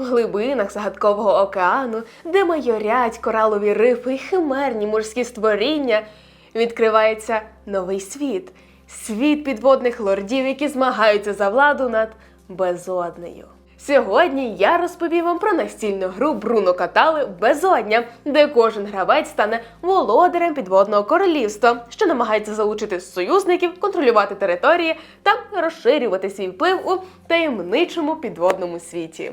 В глибинах загадкового океану, де майорять коралові рифи й химерні морські створіння, відкривається новий світ світ підводних лордів, які змагаються за владу над безоднею. Сьогодні я розповім вам про настільну гру Бруно Катали Безодня, де кожен гравець стане володарем підводного королівства, що намагається залучити союзників, контролювати території та розширювати свій вплив у таємничому підводному світі.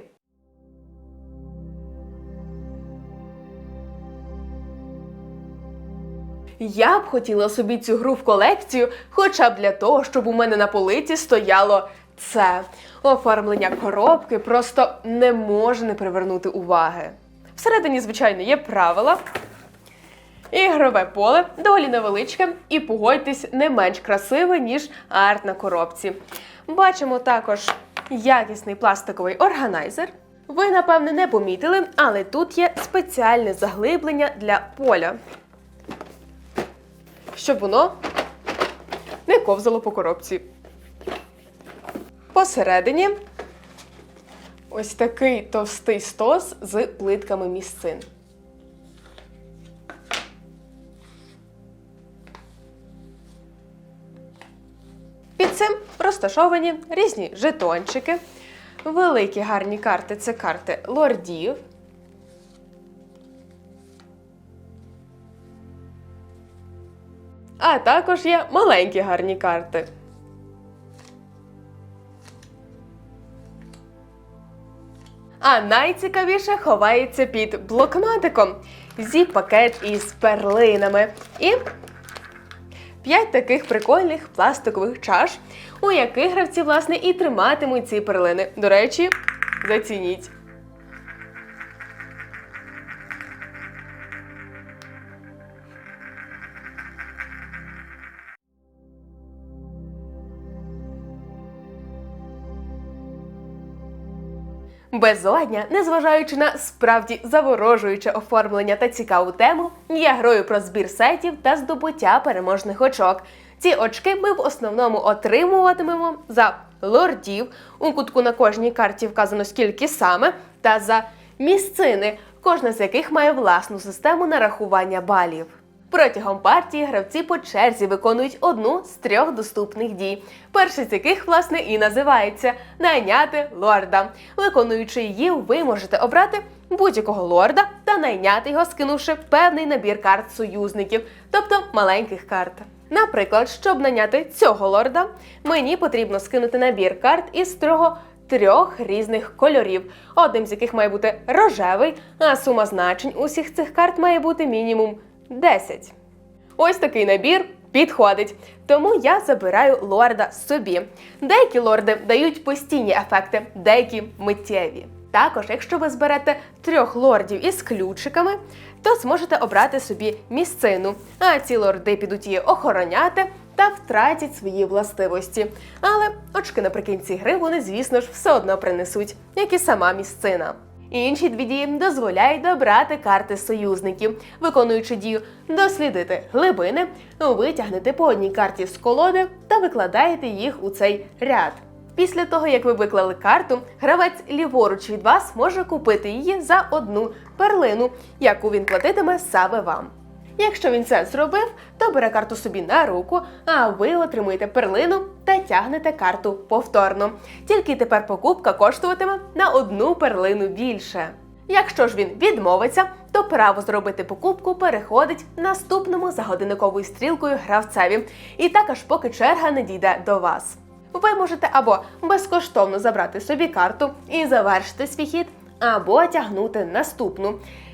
Я б хотіла собі цю гру в колекцію, хоча б для того, щоб у мене на полиці стояло це. Оформлення коробки просто не може не привернути уваги. Всередині, звичайно, є правила. Ігрове поле доволі невеличке, і погодьтесь, не менш красиве, ніж арт на коробці. Бачимо також якісний пластиковий органайзер. Ви, напевне, не помітили, але тут є спеціальне заглиблення для поля щоб воно не ковзало по коробці. Посередині ось такий товстий стос з плитками місцин. Під цим розташовані різні жетончики, великі гарні карти це карти лордів. А також є маленькі гарні карти. А найцікавіше ховається під блокнотиком зіп-пакет із перлинами. І п'ять таких прикольних пластикових чаш, у яких гравці, власне, і триматимуть ці перлини. До речі, зацініть. Безодня, незважаючи на справді заворожуюче оформлення та цікаву тему, є грою про збір сетів та здобуття переможних очок. Ці очки ми в основному отримуватимемо за лордів. У кутку на кожній карті вказано скільки саме, та за місцини, кожна з яких має власну систему нарахування балів. Протягом партії гравці по черзі виконують одну з трьох доступних дій. Перший з яких, власне, і називається найняти лорда. Виконуючи її, ви можете обрати будь-якого лорда та найняти його, скинувши певний набір карт союзників, тобто маленьких карт. Наприклад, щоб наняти цього лорда, мені потрібно скинути набір карт із трьох трьох різних кольорів, одним з яких має бути рожевий, а сума значень усіх цих карт має бути мінімум 10. Ось такий набір підходить. Тому я забираю лорда собі. Деякі лорди дають постійні ефекти, деякі миттєві. Також, якщо ви зберете трьох лордів із ключиками, то зможете обрати собі місцину. А ці лорди підуть її охороняти та втратять свої властивості. Але очки наприкінці гри вони, звісно ж, все одно принесуть, як і сама місцина. Інші дві дії дозволяють добрати карти союзників, виконуючи дію дослідити глибини, витягнете по одній карті з колоди та викладаєте їх у цей ряд. Після того, як ви виклали карту, гравець ліворуч від вас може купити її за одну перлину, яку він платитиме саме вам. Якщо він це зробив, то бере карту собі на руку, а ви отримуєте перлину та тягнете карту повторно. Тільки тепер покупка коштуватиме на одну перлину більше. Якщо ж він відмовиться, то право зробити покупку переходить наступному за годинниковою стрілкою гравцеві, і так аж поки черга не дійде до вас. Ви можете або безкоштовно забрати собі карту і завершити свій хід, або тягнути наступну.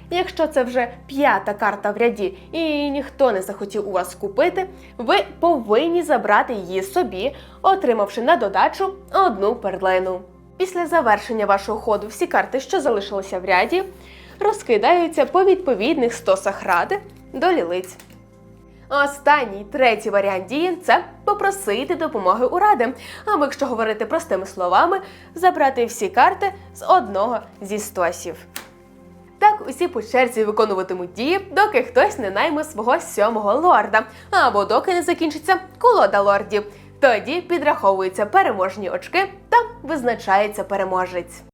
Якщо це вже п'ята карта в ряді і ніхто не захотів у вас купити, ви повинні забрати її собі, отримавши на додачу одну перлину. Після завершення вашого ходу всі карти, що залишилися в ряді, розкидаються по відповідних стосах ради до лілиць. Останній третій варіант дії це попросити допомоги у ради, або якщо говорити простими словами, забрати всі карти з одного зі стосів. Так усі по черзі виконуватимуть дії, доки хтось не найме свого сьомого лорда, або доки не закінчиться колода лордів. Тоді підраховуються переможні очки та визначається переможець.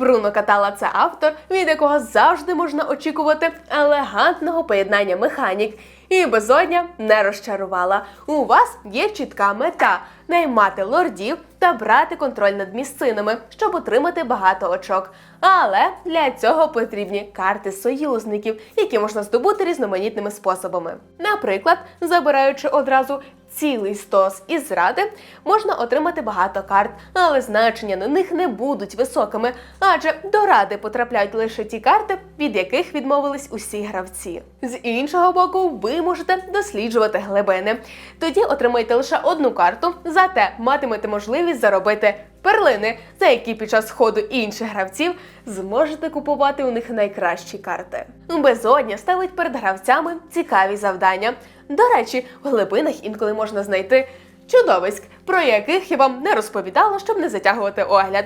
Бруно Катала це автор, від якого завжди можна очікувати елегантного поєднання механік. І безодня не розчарувала. У вас є чітка мета наймати лордів та брати контроль над місцинами, щоб отримати багато очок. Але для цього потрібні карти союзників, які можна здобути різноманітними способами. Наприклад, забираючи одразу цілий стос із зради, можна отримати багато карт, але значення на них не будуть високими, адже до ради потрапляють лише ті карти, від яких відмовились усі гравці. З іншого боку, ви можете досліджувати глибини. Тоді отримаєте лише одну карту, зате матимете можливість заробити перлини, за які під час ходу інших гравців зможете купувати у них найкращі карти. Безодня ставить перед гравцями цікаві завдання. До речі, в глибинах інколи можна знайти чудовиськ, про яких я вам не розповідала, щоб не затягувати огляд.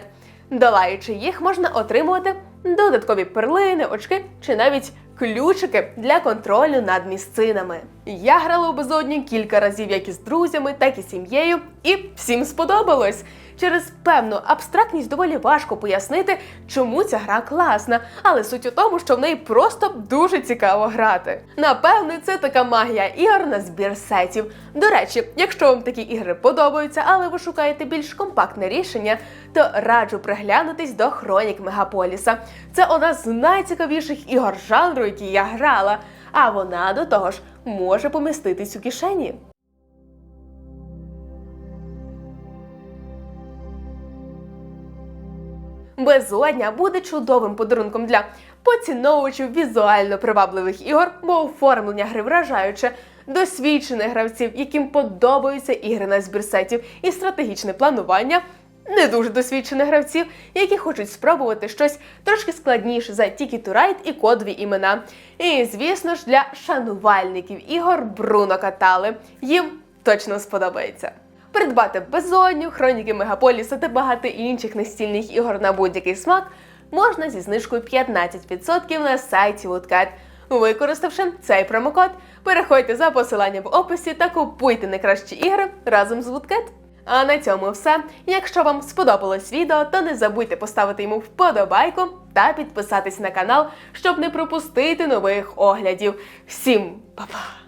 Долаючи їх, можна отримувати додаткові перлини, очки чи навіть ключики для контролю над місцинами. Я грала у безодні кілька разів як із друзями, так і сім'єю, і всім сподобалось. Через певну абстрактність доволі важко пояснити, чому ця гра класна, але суть у тому, що в неї просто дуже цікаво грати. Напевне, це така магія ігор на збір сетів. До речі, якщо вам такі ігри подобаються, але ви шукаєте більш компактне рішення, то раджу приглянутись до Хронік Мегаполіса. Це одна з найцікавіших ігор жанру, які я грала. А вона до того ж може поміститись у кишені. Безодня буде чудовим подарунком для поціновувачів візуально привабливих ігор, бо оформлення гри вражаюче, досвідчених гравців, яким подобаються ігри на збір сетів і стратегічне планування. Не дуже досвідчених гравців, які хочуть спробувати щось трошки складніше за Ticket to Ride і кодові імена. І, звісно ж, для шанувальників ігор Бруно Катали. Їм точно сподобається. Придбати безодню, хроніки Мегаполіса та багато інших настільних ігор на будь-який смак можна зі знижкою 15% на сайті Woodcat. Використавши цей промокод, переходьте за посиланням в описі та купуйте найкращі ігри разом з Woodcat. А на цьому все. Якщо вам сподобалось відео, то не забудьте поставити йому вподобайку та підписатись на канал, щоб не пропустити нових оглядів. Всім па-па!